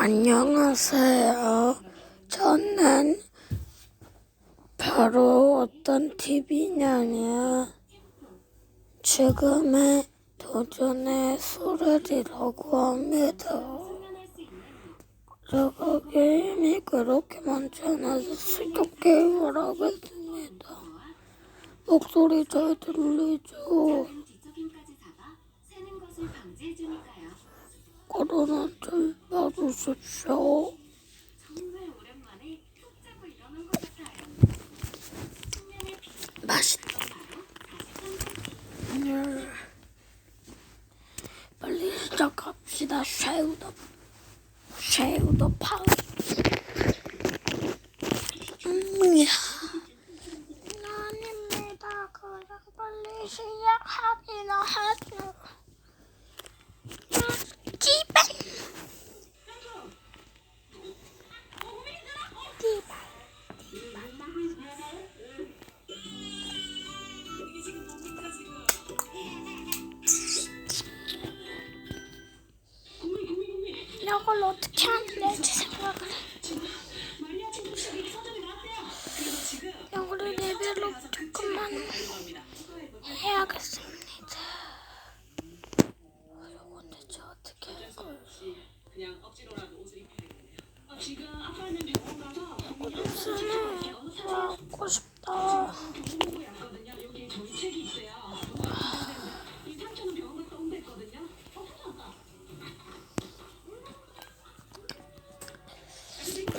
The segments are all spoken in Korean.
안녕하세요. 저는 바로 어떤 TV냐냐. 지금의 도전의 소리라고 합니다. 제가 게임이 그렇게 많지 않아서 실격 게임을 하겠습니다. 목소리 잘 들리죠? 코로나 비 맛있다. 음. 빨리 시작합시다. 쉐우더 쉐우더 파우. 음, 야. 이걸 어떻게 하면 될지 생각을 해. 이거를 레벨업 조금만 해야겠습니다. 이거 대체 어떻게 할 거예요? 그냥 억지로라도 옷을 입혀야 되겠네요. 지금 아빠는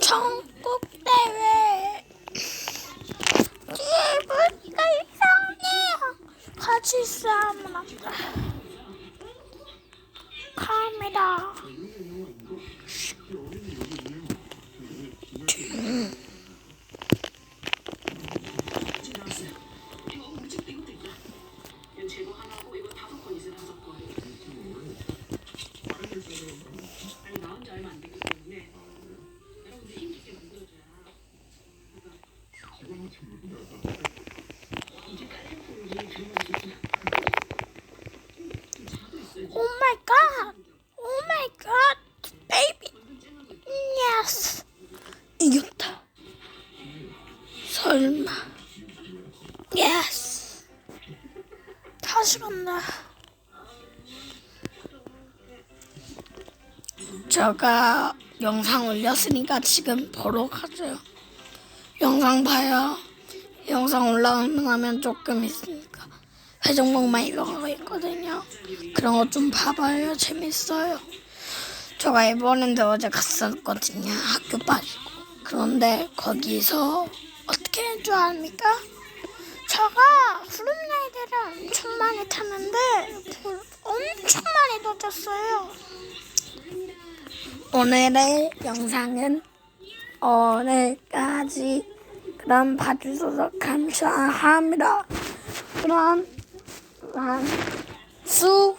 전국 대회 기분이가 이상해요. 같이 싸움을 한다. 카메라. 지나왔어요. 이거 우측 이것도 있다. 이거 제보 하나고 이거 다섯 건 있어 다섯 건. 이겼다. 설마. 예스. 다시 간다. 제가 영상 올렸으니까 지금 보러 가죠. 영상 봐요. 영상 올라오면 조금 있으니까 회전목만 이런 거 있거든요. 그런 거 좀 봐봐요. 재밌어요. 제가 일본인데 어제 갔었거든요. 학교 빠지 고. 그런데 거기서 어떻게 한줄 압니까? 제가 후룸라이드를 엄청 많이 탔는데 그 엄청 많이 터졌어요. 오늘의 영상은 오늘까지 그럼 봐주셔서 감사합니다. 그럼 난 수학